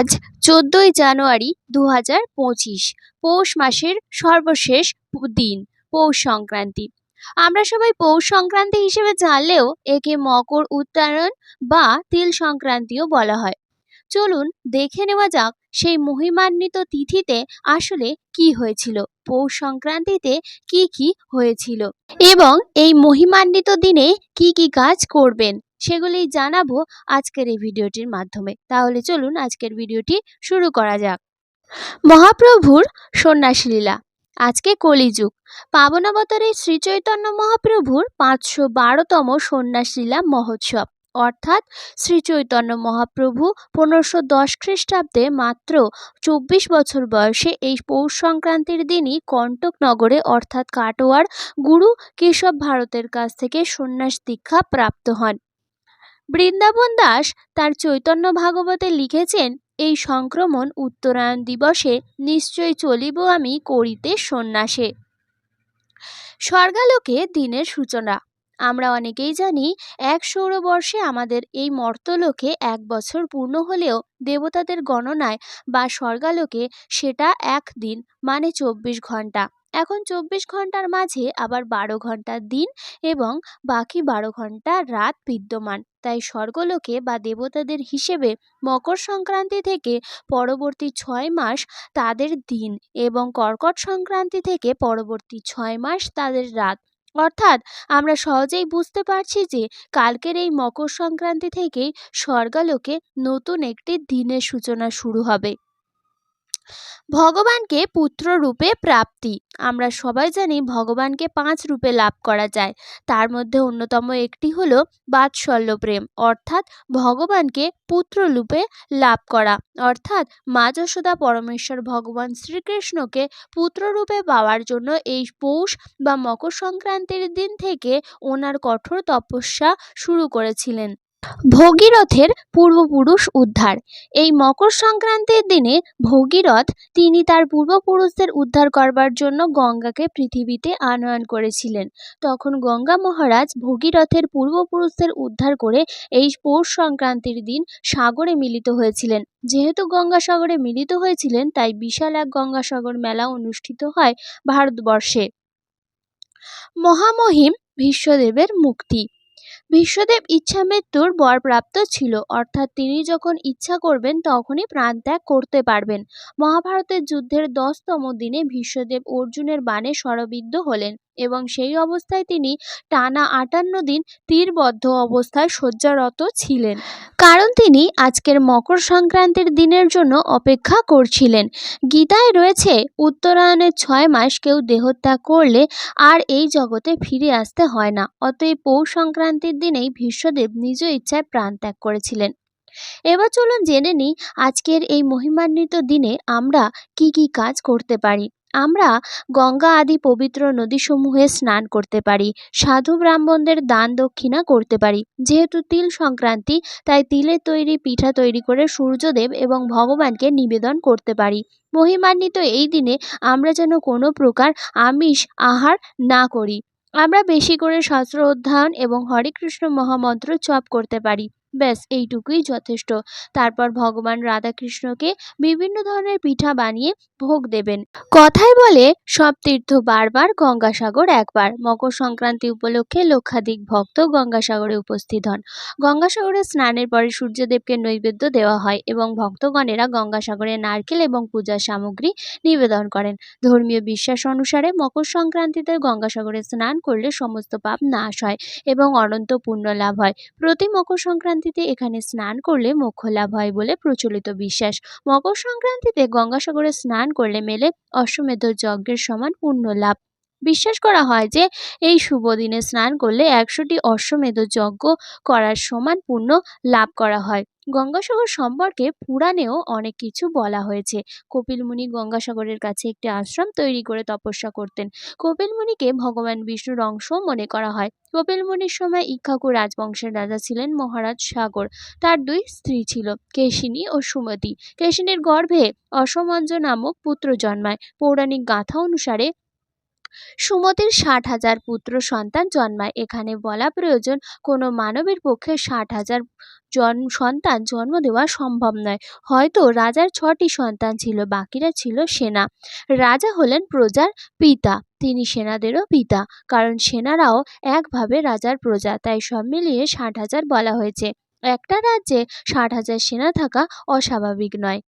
আজ চোদ্দোই জানুয়ারি দু হাজার পঁচিশ, পৌষ মাসের সর্বশেষ দিন, পৌষ সংক্রান্তি। আমরা সবাই পৌষ সংক্রান্তি হিসেবে জানলেও একে মকর উত্তরায়ণ বা তিল সংক্রান্তিও বলা হয়। চলুন দেখে নেওয়া যাক সেই মহিমান্বিত তিথিতে আসলে কি হয়েছিল, পৌষ সংক্রান্তিতে কি কি হয়েছিল এবং এই মহিমান্বিত দিনে কি কি কাজ করবেন। সেগুলি জানাব আজকের এই ভিডিওটির মাধ্যমে। তাহলে চলুন আজকের ভিডিওটি শুরু করা যাক। মহাপ্রভুর সন্ন্যাসী লীলা। আজকে কলিযুগ। পাবনাবতারে শ্রী চৈতন্য মহাপ্রভুর পাঁচশো বারোতম সন্ন্যাস লীলা মহোৎসব। অর্থাৎ শ্রী চৈতন্য মহাপ্রভু পনেরোশো দশ খ্রিস্টাব্দে মাত্র চব্বিশ বছর বয়সে এই পৌষ সংক্রান্তির দিনই কণ্টক নগরে অর্থাৎ কাটোয়ার গুরু কেশব ভারতের কাছ থেকে সন্ন্যাস দীক্ষা প্রাপ্ত হন। বৃন্দাবন দাস তার চৈতন্য ভাগবতে লিখেছেন, এই সংক্রমণ উত্তরায়ণ দিবসে নিশ্চয় চলিব আমি করিতে সন্ন্যাসে। স্বর্গালোকে দিনের সূচনা। আমরা অনেকেই জানি, এক সৌরবর্ষে আমাদের এই মর্তলোকে এক বছর পূর্ণ হলেও দেবতাদের গণনায় বা স্বর্গালোকে সেটা এক দিন মানে চব্বিশ ঘণ্টা এখন চব্বিশ ঘণ্টার মাঝে আবার বারো ঘণ্টার দিন এবং বাকি বারো ঘণ্টা রাত বিদ্যমান। তাই স্বর্গলোকে বা দেবতাদের হিসেবে মকর সংক্রান্তি থেকে পরবর্তী ছয় মাস তাদের দিন এবং কর্কট সংক্রান্তি থেকে পরবর্তী ছয় মাস তাদের রাত। অর্থাৎ আমরা সহজেই বুঝতে পারছি যে কালকের এই মকর সংক্রান্তি থেকেই স্বর্গালোকে নতুন একটি দিনের সূচনা শুরু হবে। ভগবানকে পুত্র রূপে প্রাপ্তি। আমরা সবাই জানি ভগবানকে পাঁচ রূপে লাভ করা যায়। তার মধ্যে অন্যতম একটি হলো বাৎসল্য প্রেম। অর্থাৎ ভগবানকে পুত্র রূপে লাভ করা। অর্থাৎ মা যশোদা পরমেশ্বর ভগবান শ্রীকৃষ্ণকে পুত্র রূপে পাওয়ার জন্য এই পৌষ বা মকর সংক্রান্তির দিন থেকে ওনার কঠোর তপস্যা শুরু করেছিলেন। ভগীরথের পূর্বপুরুষ উদ্ধার। এই মকর সংক্রান্তির দিনে ভগীরথ, তিনি তার পূর্বপুরুষদের উদ্ধার করবার জন্য গঙ্গাকে পৃথিবীতে আনয়ন করেছিলেন। তখন গঙ্গা মহারাজ ভগীরথের পূর্বপুরুষদের উদ্ধার করে এই পৌষ সংক্রান্তির দিন সাগরে মিলিত হয়েছিলেন। যেহেতু গঙ্গাসাগরে মিলিত হয়েছিলেন, তাই বিশাল এক গঙ্গাসাগর মেলা অনুষ্ঠিত হয় ভারতবর্ষে। মহামহিম ভীষ্মদেবের মুক্তি। ভীষ্মদেব ইচ্ছা মৃত্যুর বরপ্রাপ্ত ছিল। অর্থাৎ তিনি যখন ইচ্ছা করবেন, তখনই প্রাণত্যাগ করতে পারবেন। মহাভারতের যুদ্ধের দশতম দিনে বিশ্বদেব অর্জুনের বাণে শরবিদ্ধ হলেন। এবং সেই অবস্থায় তিনি টানা আটান্ন দিন তীরবদ্ধ অবস্থায় শয্যারত ছিলেন। কারণ তিনি আজকের মকর সংক্রান্তির দিনের জন্য অপেক্ষা করছিলেন। গীতায় রয়েছে উত্তরায়ণের ছয় মাস কেউ দেহত্যাগ করলে আর এই জগতে ফিরে আসতে হয় না। অতএব পৌষ সংক্রান্তির দিনেই ভীষ্মদেব নিজ ইচ্ছায় প্রাণ ত্যাগ করেছিলেন। এবার চলুন জেনে নিই, আজকের এই মহিমান্বিত দিনে আমরা কি কি কাজ করতে পারি। আমরা গঙ্গা আদি পবিত্র নদীসমূহে স্নান করতে পারি, সাধু ব্রাহ্মণদের দান দক্ষিণা করতে পারি। যেহেতু তিল সংক্রান্তি, তাই তিলের তৈরি পিঠা তৈরি করে সূর্যদেব এবং ভগবানকে নিবেদন করতে পারি। মহিমান্বিত এই দিনে আমরা যেন কোনো প্রকার আমিষ আহার না করি। আমরা বেশি করে শাস্ত্র অধ্যয়ন এবং হরে কৃষ্ণ মহামন্ত্র জপ করতে পারি। ব্যাস, এইটুকুই যথেষ্ট। তারপর ভগবান রাধাকৃষ্ণকে বিভিন্ন ধরনের পিঠা বানিয়ে ভোগ দেবেন। কথায় বলে, সব তীর্থ বারবার গঙ্গাসাগর একবার। মকর সংক্রান্তি উপলক্ষে লক্ষাধিক ভক্ত গঙ্গাসাগরে উপস্থিত হন। গঙ্গাসাগরে স্নানের পরে সূর্যদেবকে নৈবেদ্য দেওয়া হয় এবং ভক্তগণেরা গঙ্গাসাগরে নারকেল এবং পূজার সামগ্রী নিবেদন করেন। ধর্মীয় বিশ্বাস অনুসারে মকর সংক্রান্তিতে গঙ্গাসাগরে স্নান করলে সমস্ত পাপ নাশ হয় এবং অনন্ত পুণ্য লাভ হয়। প্রতি মকর সংক্রান্তিতে এখানে স্নান করলে মোক্ষ লাভ হয় বলে প্রচলিত বিশ্বাস। মকর সংক্রান্তিতে গঙ্গাসাগরে স্নান করলে মেলে অশ্বমেধ যজ্ঞের সমান পুণ্য লাভ। বিশ্বাস করা হয় যে এই শুভ দিনে স্নান করলে একশোটি অশ্বমেধ যজ্ঞ করার সমান পুণ্য লাভ করা হয়। গঙ্গাসাগর সম্পর্কে পুরাণেও অনেক কিছু বলা হয়েছে। কপিল মুনি গঙ্গাসাগরের কাছে একটি আশ্রম তৈরি করে তপস্যা করতেন। কপিল মুনিকে ভগবান বিষ্ণুর অংশও মনে করা হয়। কপিল মুনির সময় ইক্ষাকু রাজবংশের রাজা ছিলেন মহারাজ সাগর। তার দুই স্ত্রী ছিল, কেশিনী ও সুমতি। কেশিনীর গর্ভে অসমঞ্জ নামক পুত্র জন্মায়। পৌরাণিক গাথা অনুসারে সুমতির ষাট হাজার পুত্র সন্তান জন্মায়। এখানে বলা প্রয়োজন, কোনো মানবের পক্ষে ষাট হাজার জন সন্তান জন্ম দেওয়া সম্ভব নয়। হয়তো রাজার ছটি সন্তান ছিল, বাকিরা ছিল সেনা। রাজা হলেন প্রজার পিতা, তিনি সেনাদেরও পিতা, কারণ সেনারাও একভাবে রাজার প্রজা, তাই সব মিলিয়ে ষাট হাজার বলা হয়েছে। একটা রাজ্যে ষাট হাজার সেনা থাকা অস্বাভাবিক নয়।